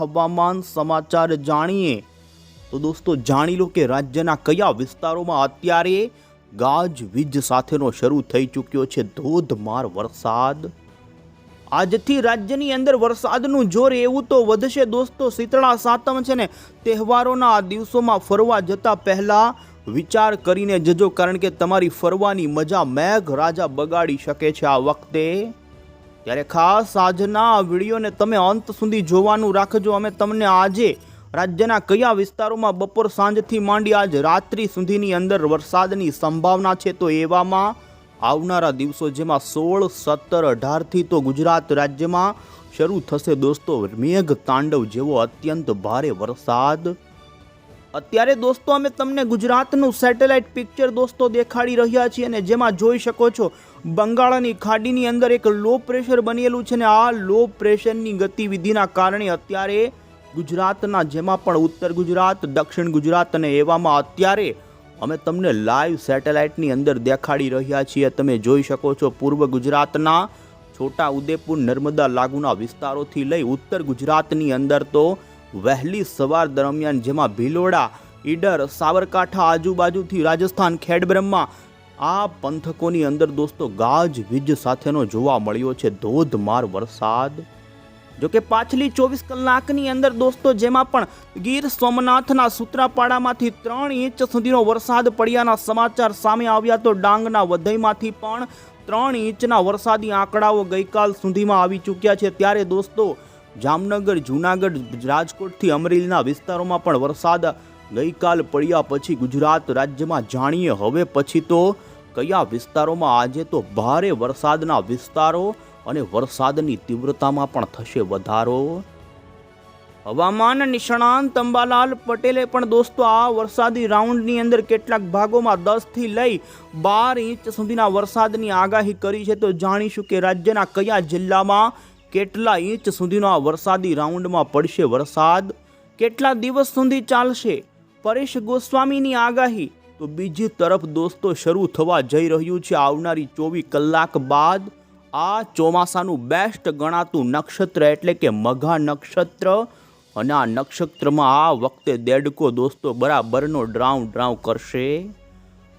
હવામાન સમાચાર જાણીએ. તો દોસ્તો, જાણી લો કે રાજ્યના કયા વિસ્તારોમાં અત્યારે ગાજવીજ સાથેનો શરૂ થઈ ચૂક્યો છે. ધોધમાર વરસાદ. આજથી રાજ્યની અંદર વરસાદનું જોર એવું તો વધશે દોસ્તો, શીતળા સાતમ છે ને, તહેવારોના આ દિવસોમાં ફરવા જતા પહેલા વિચાર કરીને જજો, કારણ કે તમારી ફરવાની મજા મેઘ રાજા બગાડી શકે છે આ વખતે. ત્યારે ખાસ આજના વિડીયોને તમે અંત સુધી જોવાનું રાખજો. અમે તમને આજે રાજ્યના કયા વિસ્તારોમાં બપોર સાંજથી માંડી આજ રાત્રિ સુધીની અંદર વરસાદની સંભાવના છે તો એવામાં આવનારા દિવસો જેમાં સોળ, સત્તર, અઢારથી તો ગુજરાત રાજ્યમાં શરૂ થશે દોસ્તો મેઘ તાંડવ જેવો અત્યંત ભારે વરસાદ. અત્યારે દોસ્તો અમે તમને ગુજરાતનું સેટેલાઇટ પિક્ચર દોસ્તો દેખાડી રહ્યા છીએ અને જેમાં જોઈ શકો છો બંગાળની ખાડીની અંદર એક લો પ્રેશર બનેલું છે ને આ લો પ્રેશરની ગતિવિધિના કારણે અત્યારે ગુજરાતના જેમાં પણ ઉત્તર ગુજરાત, દક્ષિણ ગુજરાત અને એવામાં અત્યારે અમે તમને લાઈવ સેટેલાઇટની અંદર દેખાડી રહ્યા છીએ. તમે જોઈ શકો છો પૂર્વ ગુજરાતના છોટા ઉદેપુર, નર્મદા લાગુના વિસ્તારોથી લઈ ઉત્તર ગુજરાતની અંદર તો વહેલી સવાર દરમિયાન જેમાં ભિલોડા, ઈડર સાબરકાંઠા આજુબાજુથી રાજસ્થાન, ખેડબ્રહ્મા આ પંથકોની અંદર દોસ્તો ગાજ વીજ સાથેનો જોવા મળ્યો છે. ધોધમાર વરસાદ. જો કે પાછલી ચોવીસ કલાકની અંદર દોસ્તો જેમાં પણ ગીર સોમનાથના સૂત્રાપાડામાંથી ત્રણ ઇંચ સુધીનો વરસાદ પડ્યાના સમાચાર સામે આવ્યા તો ડાંગના વધઈમાંથી પણ ત્રણ ઇંચના વરસાદી આંકડાઓ ગઈકાલ સુધીમાં આવી ચૂક્યા છે. ત્યારે દોસ્તો જામનગર, જૂનાગઢ, રાજકોટથી અમરેલીના વિસ્તારોમાં પણ વરસાદ ગઈકાલ પડ્યા પછી ગુજરાત રાજ્યમાં જાણીએ. હવે પછી તો કયા વિસ્તારોમાં આજે તો ભારે વરસાદના વિસ્તારો અને વરસાદની તીવ્રતામાં પણ થશે વધારો? હવામાન નિષ્ણાંત અંબાલાલ પટેલે પણ દોસ્તો, આ વરસાદી રાઉન્ડની અંદર કેટલાક ભાગોમાં દસથી લઈ બાર ઇંચ સુધીના વરસાદની આગાહી કરી છે. તો જાણીશું કે રાજ્યના કયા જિલ્લામાં કેટલા ઇંચ સુધીનો આ વરસાદી રાઉન્ડમાં પડશે વરસાદ? કેટલા દિવસ સુધી ચાલશે? પરેશ ગોસ્વામીની આગાહી તો બીજી તરફ દોસ્તો, શરૂ થવા જઈ રહ્યું છે આવનારી ચોવીસ કલાક બાદ આ ચોમાસાનું બેસ્ટ ગણાતું નક્ષત્ર એટલે કે મઘા નક્ષત્ર. અને આ નક્ષત્રમાં આ વખતે દેડકો દોસ્તો બરાબરનો ડ્રાઉં ડ્રાઉં કરશે.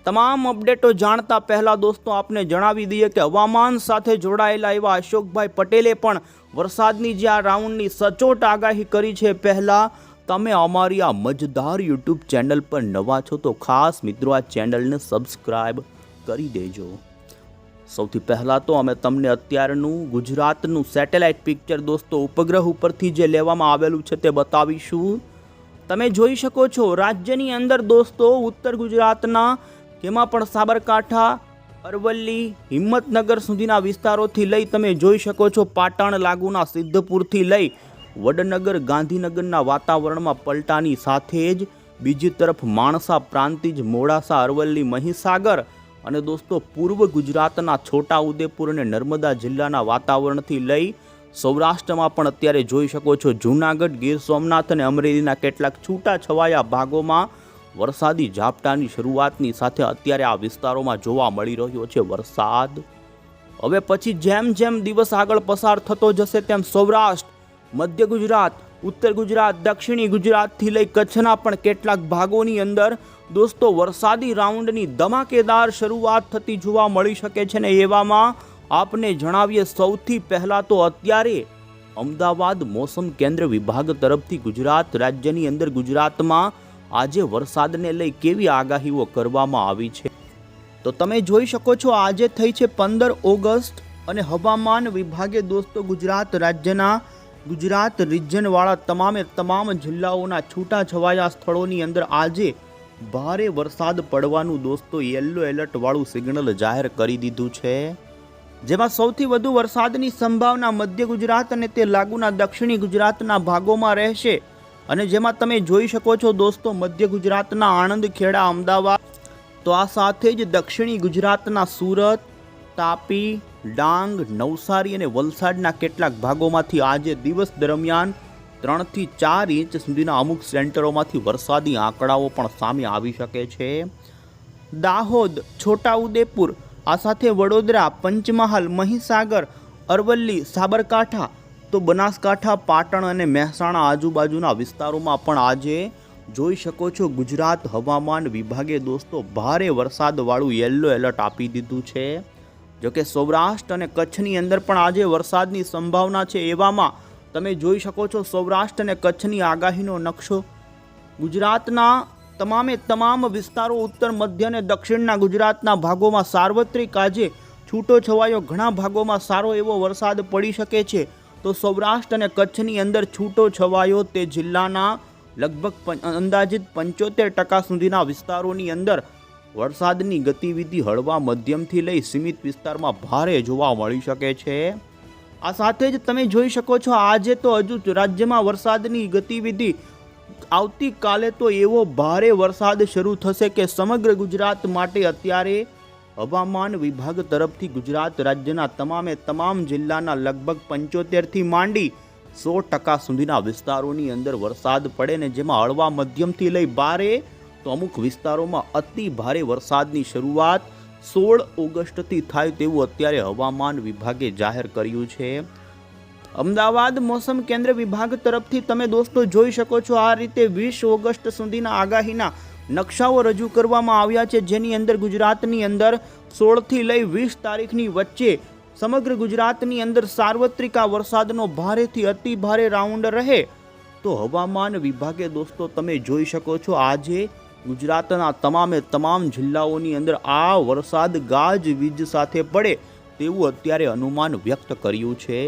તમામ અપડેટો જાણતા પહેલાં દોસ્તો, આપને જણાવી દઈએ કે હવામાન સાથે જોડાયેલા એવા અશોકભાઈ પટેલે પણ વરસાદની જે આ રાઉન્ડની સચોટ આગાહી કરી છે પહેલા તમે અમારી આ મજેદાર યુટ્યુબ ચેનલ પર નવા છો તો ખાસ મિત્રો આ ચેનલને સબસ્ક્રાઈબ કરી દેજો. સૌથી પહેલાં તો અમે તમને અત્યારનું ગુજરાતનું સેટેલાઇટ પિક્ચર દોસ્તો ઉપગ્રહ ઉપરથી જે લેવામાં આવેલું છે તે બતાવીશું. તમે જોઈ શકો છો રાજ્યની અંદર દોસ્તો ઉત્તર ગુજરાતના જેમાં પણ સાબરકાંઠા, અરવલ્લી, હિંમતનગર સુધીના વિસ્તારોથી લઈ તમે જોઈ શકો છો પાટણ, લાગુના સિદ્ધપુરથી લઈ વડનગર ગાંધીનગરના વાતાવરણમાં પલટાની સાથે જ બીજી તરફ માણસા પ્રાંતિજ મોડાસા, અરવલ્લી, મહીસાગર અને દોસ્તો પૂર્વ ગુજરાતના છોટા ઉદેપુર અને નર્મદા જિલ્લાના વાતાવરણથી લઈ સૌરાષ્ટ્રમાં પણ અત્યારે જોઈ શકો છો જૂનાગઢ, ગીર સોમનાથ અને અમરેલીના કેટલાક છૂટા છવાયા ભાગોમાં વરસાદી ઝાપટાની શરૂઆતની સાથે અત્યારે આ વિસ્તારોમાં જોવા મળી રહ્યો છે વરસાદ. હવે પછી જેમ જેમ દિવસ આગળ પસાર થતો જશે તેમ સૌરાષ્ટ્ર મધ્ય ગુજરાત, ઉત્તર ગુજરાત, દક્ષિણી ગુજરાતથી લઈ કચ્છના પણ કેટલાક ભાગોની અંદર દોસ્તો વરસાદી રાઉન્ડની ધમાકેદાર શરૂઆત થતી જોવા મળી શકે છે ને એવામાં આપને જણાવીએ સૌથી પહેલાં તો અત્યારે અમદાવાદ મોસમ કેન્દ્ર વિભાગ તરફથી ગુજરાત રાજ્યની અંદર ગુજરાતમાં આજે વરસાદને લઈ કેવી આગાહીઓ કરવામાં આવી છે? તો તમે જોઈ શકો છો આજે થઈ છે પંદર ઓગસ્ટ અને હવામાન વિભાગે દોસ્તો ગુજરાત રાજ્યના ગુજરાત રિજનવાળા તમામે તમામ જિલ્લાઓના છૂટા છવાયા સ્થળોની અંદર આજે ભારે વરસાદ પડવાનું દોસ્તો યલો એલર્ટ વાળું સિગ્નલ જાહેર કરી દીધું છે. જેમાં સૌથી વધુ વરસાદની સંભાવના મધ્ય ગુજરાત અને તે લાગુના દક્ષિણી ગુજરાતના ભાગોમાં રહેશે. અને જેમાં તમે જોઈ શકો છો દોસ્તો મધ્ય ગુજરાતના આણંદ ખેડા અમદાવાદ, તો આ સાથે જ દક્ષિણી ગુજરાતના સુરત તાપી, ડાંગ, નવસારી અને વલસાડના કેટલાક ભાગોમાંથી આજે દિવસ દરમિયાન ત્રણથી ચાર ઇંચ સુધીના અમુક સેન્ટરોમાંથી વરસાદી આંકડાઓ પણ સામે આવી શકે છે. દાહોદ, છોટાઉદેપુર, આ સાથે વડોદરા, પંચમહાલ, મહીસાગર, અરવલ્લી, સાબરકાંઠા, તો બનાસકાંઠા, પાટણ અને મહેસાણા આજુબાજુના વિસ્તારોમાં પણ આજે જોઈ શકો છો ગુજરાત હવામાન વિભાગે દોસ્તો ભારે વરસાદવાળું યલો એલર્ટ આપી દીધું છે. જોકે સૌરાષ્ટ્ર અને કચ્છની અંદર પણ આજે વરસાદની સંભાવના છે એવામાં. તમે જોઈ શકો છો સૌરાષ્ટ્ર અને કચ્છની આગાહીનો નકશો. ગુજરાતના તમામે તમામ વિસ્તારો ઉત્તર, મધ્ય અને દક્ષિણના ગુજરાતના ભાગોમાં સાર્વત્રિક આજે છૂટો છવાયો ઘણા ભાગોમાં સારો એવો વરસાદ પડી શકે છે. તો સૌરાષ્ટ્ર અને કચ્છની અંદર છૂટો છવાયો તે જિલ્લાના લગભગ અંદાજિત પંચોતેર ટકા સુધીના વિસ્તારોની અંદર વરસાદની ગતિવિધિ હળવા મધ્યમથી લઈ સીમિત વિસ્તારમાં ભારે જોવા મળી શકે છે. આ સાથે જ તમે જોઈ શકો છો, આજે તો હજુ રાજ્યમાં વરસાદની ગતિવિધિ આવતીકાલે તો એવો ભારે વરસાદ શરૂ થશે કે સમગ્ર ગુજરાત માટે અત્યારે હવામાન વિભાગ તરફથી ગુજરાત રાજ્યના તમામે તમામ જિલ્લાના લગભગ પંચોતેરથી માંડી સો ટકા સુધીના વિસ્તારોની અંદર વરસાદ પડે ને જેમાં હળવા મધ્યમથી લઈ ભારે તો અમુક વિસ્તારોમાં અતિ ભારે વરસાદની શરૂઆત સોળ ઓગસ્ટથી થાય તેવું અત્યારે હવામાન વિભાગે જાહેર કર્યું છે. અમદાવાદ મોસમ કેન્દ્ર વિભાગ તરફથી તમે દોસ્તો જોઈ શકો છો, આ રીતે વીસ ઓગસ્ટ સુધીના આગાહીના નકશાઓ રજૂ કરવામાં આવ્યા છે, જેની અંદર ગુજરાતની અંદર સોળથી લઈ વીસ તારીખની વચ્ચે સમગ્ર ગુજરાતની અંદર સાર્વત્રિક આ વરસાદનો ભારેથી અતિ ભારે રાઉન્ડ રહે. તો હવામાન વિભાગે દોસ્તો તમે જોઈ શકો છો, આજે ગુજરાતના તમામે તમામ જિલ્લાઓની અંદર આ વરસાદ ગાજવીજ સાથે પડે તેવું અત્યારે અનુમાન વ્યક્ત કર્યું છે.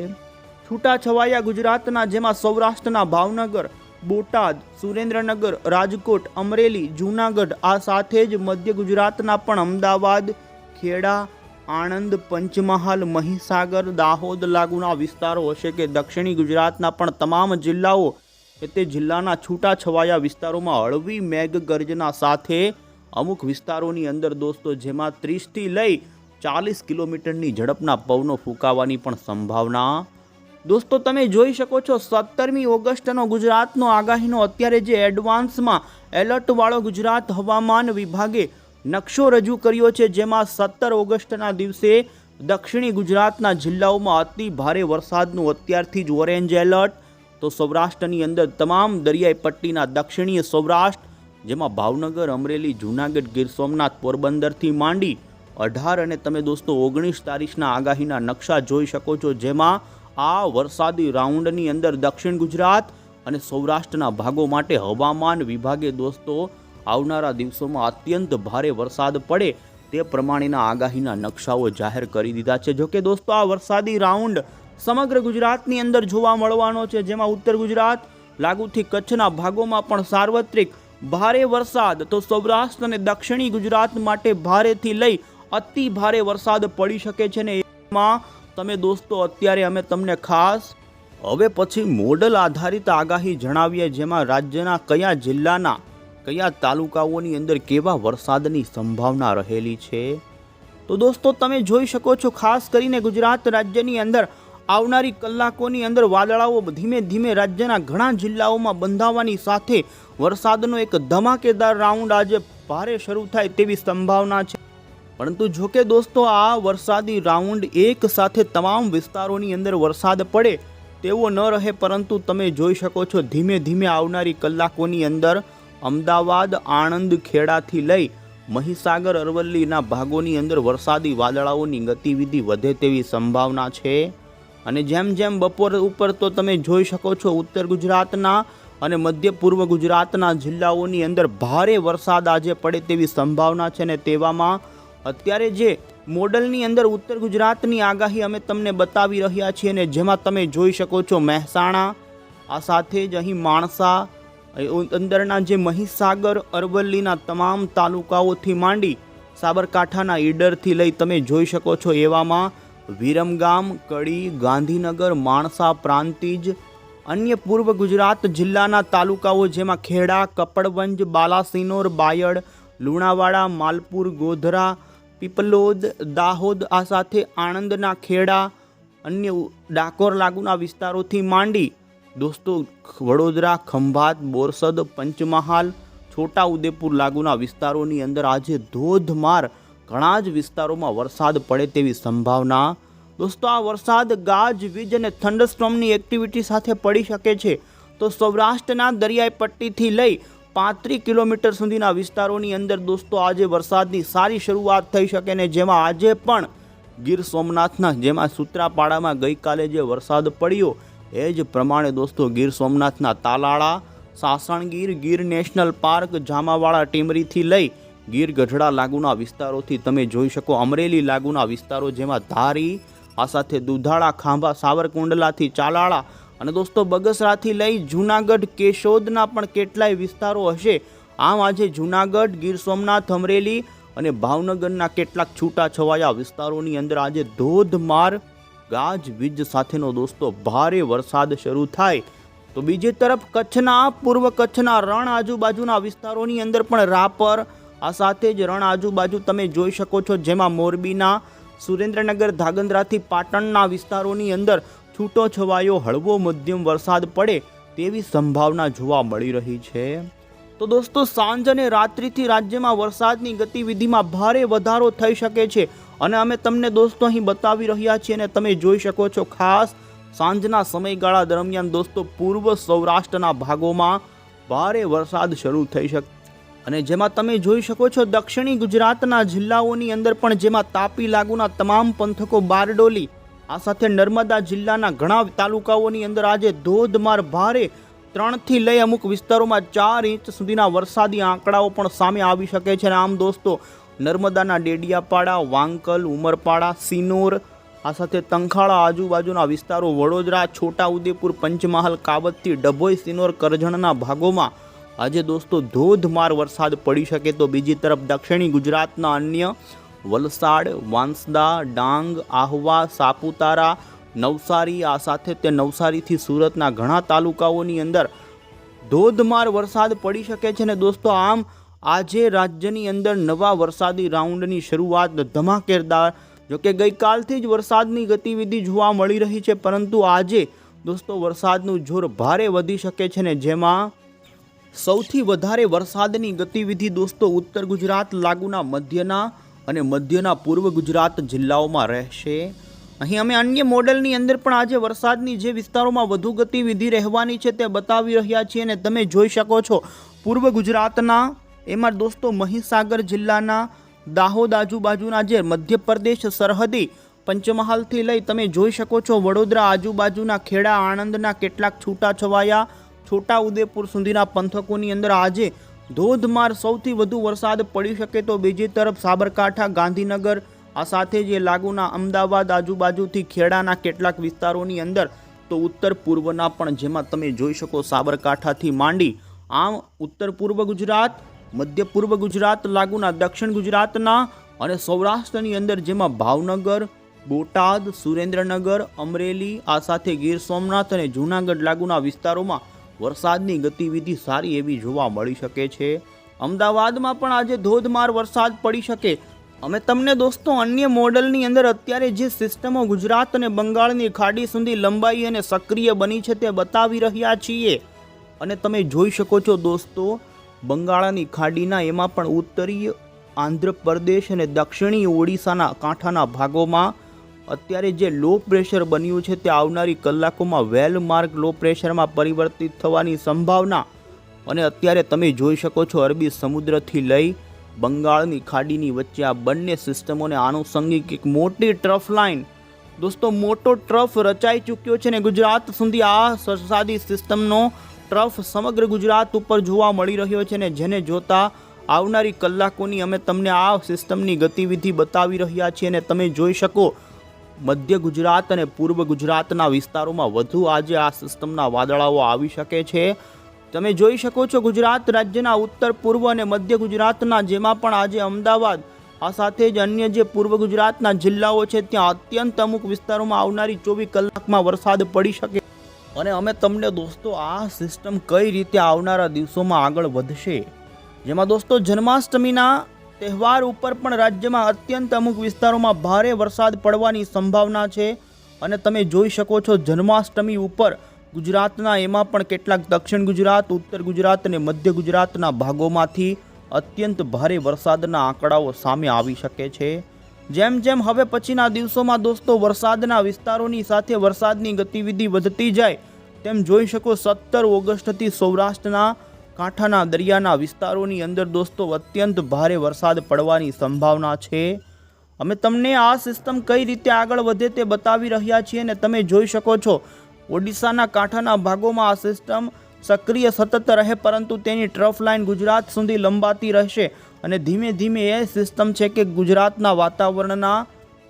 છૂટાછવાયા ગુજરાતના, જેમાં સૌરાષ્ટ્રના ભાવનગર, બોટાદ, સુરેન્દ્રનગર, રાજકોટ, અમરેલી, જૂનાગઢ, આ સાથે જ મધ્ય ગુજરાતના પણ અમદાવાદ, ખેડા, આણંદ, પંચમહાલ, મહીસાગર, દાહોદ લાગુના વિસ્તારો હશે કે દક્ષિણી ગુજરાતના પણ તમામ જિલ્લાઓ કે તે જિલ્લાના છૂટાછવાયા વિસ્તારોમાં હળવી મેઘગર્જના સાથે અમુક વિસ્તારોની અંદર દોસ્તો જેમાં ત્રીસથી લઈ ચાલીસ કિલોમીટરની ઝડપના પવનો ફૂંકાવાની પણ સંભાવના. દોસ્તો, તમે જોઈ શકો છો સત્તરમી ઓગસ્ટનો ગુજરાતનો આગાહીનો અત્યારે જે એડવાન્સમાં એલર્ટવાળો ગુજરાત હવામાન વિભાગે નકશો રજૂ કર્યો છે, જેમાં સત્તર ઓગસ્ટના દિવસે દક્ષિણી ગુજરાતના જિલ્લાઓમાં અતિ ભારે વરસાદનું અત્યારથી જ ઓરેન્જ એલર્ટ તો સૌરાષ્ટ્રની અંદર તમામ દરિયાઈ પટ્ટીના દક્ષિણીય સૌરાષ્ટ્ર, જેમાં ભાવનગર, અમરેલી, જૂનાગઢ, ગીર સોમનાથ પોરબંદરથી માંડી અઢાર અને તમે દોસ્તો ઓગણીસ તારીખના આગાહીના નકશા જોઈ શકો છો, જેમાં આ વરસાદી રાઉન્ડની અંદર દક્ષિણ ગુજરાત અને સૌરાષ્ટ્રના ભાગો માટે હવામાન વિભાગે દોસ્તો આવનારા દિવસોમાં અત્યંત ભારે વરસાદ પડે તે પ્રમાણેના આગાહીના નકશાઓ જાહેર કરી દીધા છે. જોકે દોસ્તો આ વરસાદી રાઉન્ડ સમગ્ર ગુજરાતની અંદર જોવા મળવાનો છે, જેમાં ઉત્તર ગુજરાત લાગુથી કચ્છના ભાગોમાં પણ સાર્વત્રિક ભારે વરસાદ. તો સૌરાષ્ટ્ર અને દક્ષિણી ગુજરાત માટે ભારેથી લઈ અતિ ભારે વરસાદ પડી શકે છે ને એમાં તમે દોસ્તો, અત્યારે અમે તમને ખાસ હવે પછી મોડલ આધારિત આગાહી જણાવીએ, જેમાં રાજ્યના કયા જિલ્લાના કયા તાલુકાઓની અંદર કેવા વરસાદની સંભાવના રહેલી છે. તો દોસ્તો, તમે જોઈ શકો છો, ખાસ કરીને ગુજરાત રાજ્યની અંદર આવનારી કલાકોની અંદર વાદળાઓ ધીમે ધીમે રાજ્યના ઘણા જિલ્લાઓમાં બંધાવવાની સાથે વરસાદનો એક ધમાકેદાર રાઉન્ડ આજે ભારે શરૂ થાય તેવી સંભાવના છે. પરંતુ જોકે દોસ્તો, આ વરસાદી રાઉન્ડ એક સાથે તમામ વિસ્તારોની અંદર વરસાદ પડે તેવો ન રહે, પરંતુ તમે જોઈ શકો છો ધીમે ધીમે આવનારી કલાકોની અંદર અમદાવાદ, આણંદ, ખેડાથી લઈ મહીસાગર, અરવલ્લીના ભાગોની અંદર વરસાદી વાદળાઓની ગતિવિધિ વધે તેવી સંભાવના છે. અને જેમ જેમ બપોર ઉપર તો તમે જોઈ શકો છો ઉત્તર ગુજરાતના અને મધ્ય પૂર્વ ગુજરાતના જિલ્લાઓની અંદર ભારે વરસાદ આજે પડે તેવી સંભાવના છે ને તેવામાં અત્યારે જે મોડલની અંદર ઉત્તર ગુજરાતની આગાહી અમે તમને બતાવી રહ્યા છીએ ને જેમાં તમે જોઈ શકો છો મહેસાણા, આ સાથે જ અહીં માણસા અંદરના જે મહીસાગર, અરવલ્લીના તમામ તાલુકાઓથી માંડી સાબરકાંઠાના ઈડરથી લઈ તમે જોઈ શકો છો એવામાં વિરમગામ, કડી, ગાંધીનગર, માણસા પ્રાંતિજ, અન્ય પૂર્વ ગુજરાત જિલ્લાના તાલુકાઓ જેમાં ખેડા, કપડવંજ, બાલાસિનોર, બાયડ, લુણાવાડા, માલપુર, ગોધરા, પીપલોદ, દાહોદ, આ સાથે આણંદના ખેડા, અન્ય ડાકોર લાગુના વિસ્તારોથી માંડી દોસ્તો વડોદરા, ખંભાત, બોરસદ, પંચમહાલ છોટા ઉદેપુર લાગુના વિસ્તારોની અંદર આજે ધોધમાર ઘણા જ વિસ્તારોમાં વરસાદ પડે તેવી સંભાવના. દોસ્તો, આ વરસાદ ગાજ, વીજ અને થંડરસ્ટોમની એક્ટિવિટી સાથે પડી શકે છે. તો સૌરાષ્ટ્રના દરિયાઈ પટ્ટીથી લઈ પાંત્રીસ કિલોમીટર સુધીના વિસ્તારોની અંદર દોસ્તો, આજે વરસાદની સારી શરૂઆત થઈ શકે ને જેમાં આજે પણ ગીર સોમનાથના, જેમાં સૂત્રાપાડામાં ગઈકાલે જે વરસાદ પડ્યો, એ જ પ્રમાણે દોસ્તો ગીર સોમનાથના તાલાળા, સાસણગીર, ગીર નેશનલ પાર્ક, જામાવાળા, ટીમરીથી લઈ ગીર ગઢડા લાગુના વિસ્તારોથી તમે જોઈ શકો અમરેલી લાગુના વિસ્તારો જેમાં ધારી, આ સાથે દુધાળા, ખાંભા, સાવરકુંડલાથી ચાલાળા અને દોસ્તો બગસરાથી લઈ જૂનાગઢ, કેશોદના પણ કેટલાય વિસ્તારો હશે. આમ આજે જૂનાગઢ, ગીર સોમનાથ, અમરેલી અને ભાવનગરના કેટલાક છૂટા છવાયા વિસ્તારોની અંદર આજે ધોધમાર ગાજવીજ સાથેનો દોસ્તો ભારે વરસાદ શરૂ થાય. તો બીજી તરફ કચ્છના પૂર્વ કચ્છના રણ આજુબાજુના વિસ્તારોની અંદર પણ રાપર આ સાથે જ રણ આજુબાજુ તમે જોઈ શકો છો જેમાં મોરબીના સુરેન્દ્રનગર ધાગંદ્રાથી પાટણના વિસ્તારોની અંદર છૂટો છવાયો હળવો મધ્યમ વરસાદ પડે તેવી સંભાવના જોવા મળી રહી છે. તો દોસ્તો, સાંજ અને રાત્રિથી રાજ્યમાં વરસાદની ગતિવિધિમાં ભારે વધારો થઈ શકે છે અને અમે તમને દોસ્તો અહીં બતાવી રહ્યા છીએ અને તમે જોઈ શકો છો ખાસ સાંજના સમયગાળા દરમિયાન દોસ્તો પૂર્વ સૌરાષ્ટ્રના ભાગોમાં ભારે વરસાદ શરૂ થઈ શકે અને જેમાં તમે જોઈ શકો છો દક્ષિણી ગુજરાતના જિલ્લાઓની અંદર પણ જેમાં તાપી લાગુના તમામ પંથકો બારડોલી, આ સાથે નર્મદા જિલ્લાના ઘણા તાલુકાઓની અંદર આજે ધોધમાર ભારે ત્રણથી લઈ અમુક વિસ્તારોમાં ચાર ઇંચ સુધીના વરસાદી આંકડાઓ પણ સામે આવી શકે છે. અને આમ દોસ્તો, નર્મદાના ડેડિયાપાડા, વાંકલ, ઉમરપાડા, સિનોર, આ સાથે તંખાળા આજુબાજુના વિસ્તારો, વડોદરા, છોટાઉદેપુર, પંચમહાલ, કાવતથી, ડભોઈ, સિનોર, કરજણના ભાગોમાં આજે દોસ્તો ધોધમાર વરસાદ પડી શકે તો બીજી તરફ દક્ષિણી ગુજરાતના અન્ય વલસાડ, વાંસદા, ડાંગ, આહવા, સાપુતારા, નવસારી, આ સાથે તે નવસારીથી સુરતના ઘણા તાલુકાઓની અંદર ધોધમાર વરસાદ પડી શકે છે ને દોસ્તો આમ આજે રાજ્યની અંદર નવા વરસાદી રાઉન્ડની શરૂઆત ધમાકેદાર, જોકે ગઈકાલથી જ વરસાદની ગતિવિધિ જોવા મળી રહી છે, પરંતુ આજે દોસ્તો વરસાદનું જોર ભારે વધી શકે છે ને જેમાં સૌથી વધારે વરસાદની ગતિવિધિ દોસ્તો ઉત્તર ગુજરાત લાગુના મધ્યના અને મધ્યના પૂર્વ ગુજરાત જિલ્લાઓમાં રહેશે. અહીં અમે અન્ય મોડલની અંદર પણ આજે વરસાદની જે વિસ્તારોમાં વધુ ગતિવિધિ રહેવાની છે તે બતાવી રહ્યા છીએ અને તમે જોઈ શકો છો પૂર્વ ગુજરાતના, એમાં દોસ્તો મહીસાગર જિલ્લાના, દાહોદ આજુબાજુના જે મધ્યપ્રદેશ સરહદી પંચમહાલથી લઈ તમે જોઈ શકો છો વડોદરા આજુબાજુના ખેડા, આણંદના કેટલાક છૂટાછવાયા છોટા ઉદેપુર સુધીના પંથકોની અંદર આજે ધોધમાર સૌથી વધુ વરસાદ પડી શકે તો બીજી તરફ સાબરકાંઠા, ગાંધીનગર, આ સાથે જે લાગુના અમદાવાદ આજુબાજુથી ખેડાના કેટલાક વિસ્તારોની અંદર તો ઉત્તર પૂર્વના પણ જેમાં તમે જોઈ શકો સાબરકાંઠાથી માંડી આમ ઉત્તર પૂર્વ ગુજરાત, મધ્ય પૂર્વ ગુજરાત, લાગુના દક્ષિણ ગુજરાતના અને સૌરાષ્ટ્રની અંદર જેમાં ભાવનગર, બોટાદ, સુરેન્દ્રનગર, અમરેલી, આ સાથે ગીર સોમનાથ અને જૂનાગઢ લાગુના વિસ્તારોમાં વરસાદની ગતિવિધિ સારી એવી જોવા મળી શકે છે. અમદાવાદમાં પણ આજે ધોધમાર વરસાદ પડી શકે. અમે તમને દોસ્તો અન્ય મોડલની અંદર અત્યારે જે સિસ્ટમો ગુજરાત અને બંગાળની ખાડી સુધી લંબાઈ અને સક્રિય બની છે તે બતાવી રહ્યા છીએ. અને તમે જોઈ શકો છો દોસ્તો, બંગાળની ખાડીના એમાં પણ ઉત્તરીય આંધ્રપ્રદેશ અને દક્ષિણી ઓડિશાના કાંઠાના ભાગોમાં અત્યારે જે લો પ્રેશર બન્યું છે તે આવનારી કલાકોમાં વેલ માર્ક લો પ્રેશરમાં પરિવર્તિત થવાની સંભાવના અને અત્યારે તમે જોઈ શકો છો અરબી સમુદ્રથી લઈ બંગાળની ખાડીની વચ્ચે આ બંને સિસ્ટમોને આનુષંગિક એક મોટી ટ્રફ લાઇન દોસ્તો, મોટો ટ્રફ રચાઈ ચૂક્યો છે ને ગુજરાત સુધી આ સરસાદી સિસ્ટમનો ટ્રફ સમગ્ર ગુજરાત ઉપર જોવા મળી રહ્યો છે ને જેને જોતા આવનારી કલાકોની અમે તમને આ સિસ્ટમની ગતિવિધિ બતાવી રહ્યા છીએ અને તમે જોઈ શકો મધ્ય ગુજરાત અને પૂર્વ ગુજરાતના વિસ્તારોમાં વધુ આજે આ સિસ્ટમના વાદળાઓ આવી શકે છે. તમે જોઈ શકો છો ગુજરાત રાજ્યના ઉત્તર, પૂર્વ અને મધ્ય ગુજરાતના, જેમાં પણ આજે અમદાવાદ, આ સાથે જ અન્ય જે પૂર્વ ગુજરાતના જિલ્લાઓ છે, ત્યાં અત્યંત અમુક વિસ્તારોમાં આવનારી ચોવીસ કલાકમાં વરસાદ પડી શકે. અને અમે તમને દોસ્તો, આ સિસ્ટમ કઈ રીતે આવનારા દિવસોમાં આગળ વધશે? જેમાં દોસ્તો, જન્માષ્ટમીના તહેવાર ઉપર પણ રાજ્યમાં અત્યંત અમુક વિસ્તારોમાં ભારે વરસાદ પડવાની સંભાવના છે. અને તમે જોઈ શકો છો, જન્માષ્ટમી ઉપર ગુજરાતના એમાં પણ કેટલાક દક્ષિણ ગુજરાત, ઉત્તર ગુજરાત અને મધ્ય ગુજરાતના ભાગોમાંથી અત્યંત ભારે વરસાદના આંકડાઓ સામે આવી શકે છે. જેમ જેમ હવે પછીના દિવસોમાં દોસ્તો, વરસાદના વિસ્તારોની સાથે વરસાદની ગતિવિધિ વધતી જાય, તેમ જોઈ શકો સત્તર ઓગસ્ટથી સૌરાષ્ટ્રના કાંઠાના દરિયાના વિસ્તારોની અંદર દોસ્તો, અત્યંત ભારે વરસાદ પડવાની સંભાવના છે. અમે તમને આ સિસ્ટમ કઈ રીતે આગળ વધે તે બતાવી રહ્યા છીએ અને તમે જોઈ શકો છો. ઓડિશાના કાંઠાના ભાગોમાં આ સિસ્ટમ સક્રિય સતત રહે, પરંતુ તેની ટ્રફ લાઇન ગુજરાત સુધી લંબાતી રહેશે અને ધીમે ધીમે એ સિસ્ટમ છે કે ગુજરાતના વાતાવરણના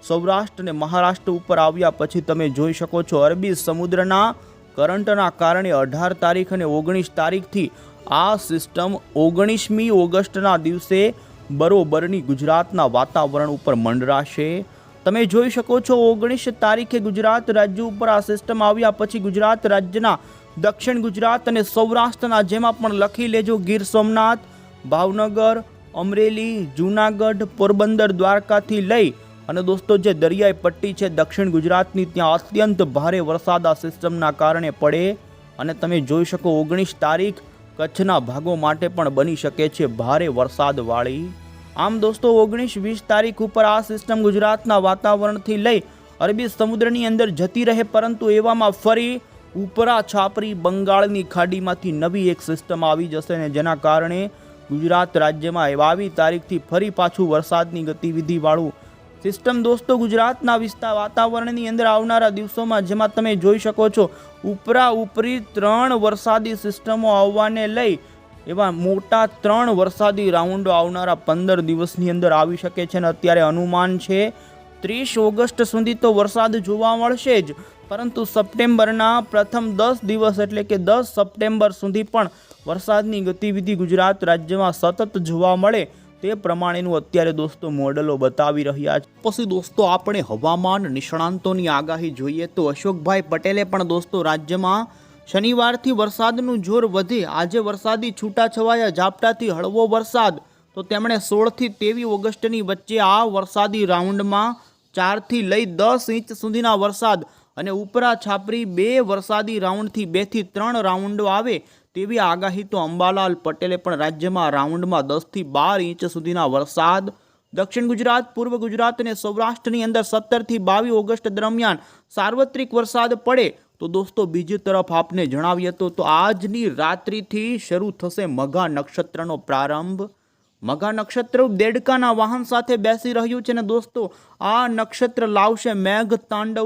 સૌરાષ્ટ્ર અને મહારાષ્ટ્ર ઉપર આવ્યા પછી તમે જોઈ શકો છો. અરબી સમુદ્રના કરંટના કારણે અઢાર તારીખ અને ઓગણીસ તારીખથી આ સિસ્ટમ ઓગણીસમી ઓગસ્ટના દિવસે બરોબરની ગુજરાતના વાતાવરણ ઉપર મંડરાશે. તમે જોઈ શકો છો, ઓગણીસ તારીખે ગુજરાત રાજ્ય ઉપર આ સિસ્ટમ આવ્યા પછી ગુજરાત રાજ્યના દક્ષિણ ગુજરાત અને સૌરાષ્ટ્રના જેમાં પણ લખી લેજો ગીર સોમનાથ, ભાવનગર, અમરેલી, જૂનાગઢ, પોરબંદર, દ્વારકાથી લઈ અને દોસ્તો જે દરિયાઈ પટ્ટી છે દક્ષિણ ગુજરાતની ત્યાં અત્યંત ભારે વરસાદ આ સિસ્ટમના કારણે પડે. અને તમે જોઈ શકો ઓગણીસ તારીખ કચ્છના ભાગો માટે પણ બની શકે છે ભારે વરસાદવાળી. આમ દોસ્તો, ઓગણીસ વીસ તારીખ ઉપર આ સિસ્ટમ ગુજરાતના વાતાવરણથી લઈ અરબી સમુદ્રની અંદર જતી રહે, પરંતુ એવામાં ફરી ઉપરા છાપરી બંગાળની ખાડીમાંથી નવી એક સિસ્ટમ આવી જશે ને જેના કારણે ગુજરાત રાજ્યમાં આવી તારીખથી ફરી પાછું વરસાદની ગતિવિધિવાળું સિસ્ટમ દોસ્તો, ગુજરાતના વિસ્તાર વાતાવરણની અંદર આવનારા દિવસોમાં જેમાં તમે જોઈ શકો છો ઉપરા ઉપરી ત્રણ વરસાદી સિસ્ટમો આવવાને લઈ એવા મોટા ત્રણ વરસાદી રાઉન્ડો આવનારા પંદર દિવસની અંદર આવી શકે છે અને અત્યારે અનુમાન છે, ત્રીસ ઓગસ્ટ સુધી તો વરસાદ જોવા મળશે જ, પરંતુ સપ્ટેમ્બરના પ્રથમ દસ દિવસ એટલે કે દસ સપ્ટેમ્બર સુધી પણ વરસાદની ગતિવિધિ ગુજરાત રાજ્યમાં સતત જોવા મળે તે પ્રમાણેનું અત્યારે દોસ્તો મોડલો બતાવી રહ્યા છે. પછી દોસ્તો આપણે હવામાન નિષ્ણાંતોની આગાહી જોઈએ તો અશોકભાઈ પટેલે પણ દોસ્તો રાજ્યમાં શનિવારથી વરસાદનું જોર વધે. આજે વરસાદી છૂટાછવાયા ઝાપટાથી હળવો વરસાદ. તો તેમણે સોળથી તેવી ઓગસ્ટની વચ્ચે આ વરસાદી રાઉન્ડમાં ચારથી લઈ દસ ઇંચ સુધીના વરસાદ. અને ઉપરા છાપરી બે વરસાદી રાઉન્ડથી બેથી ત્રણ રાઉન્ડો આવે. તેવી આગાહી તો અંબાલાલ પટેલે પણ રાજ્યમાં રાઉન્ડમાં દસથી બાર ઇંચ સુધીના વરસાદ. દક્ષિણ ગુજરાત, પૂર્વ ગુજરાત અને સૌરાષ્ટ્રની અંદર સત્તરથી બાવીસ ઓગસ્ટ દરમિયાન સાર્વત્રિક વરસાદ પડે. તો દોસ્તો, બીજી તરફ આપને જણાવીએ તો આજની રાત્રિથી શરૂ થશે મઘા નક્ષત્રનો પ્રારંભ. મઘા નક્ષત્ર દેડકાના વાહન સાથે બેસી રહ્યું છે ને દોસ્તો, આ નક્ષત્ર લાવશે મેઘ તાંડવ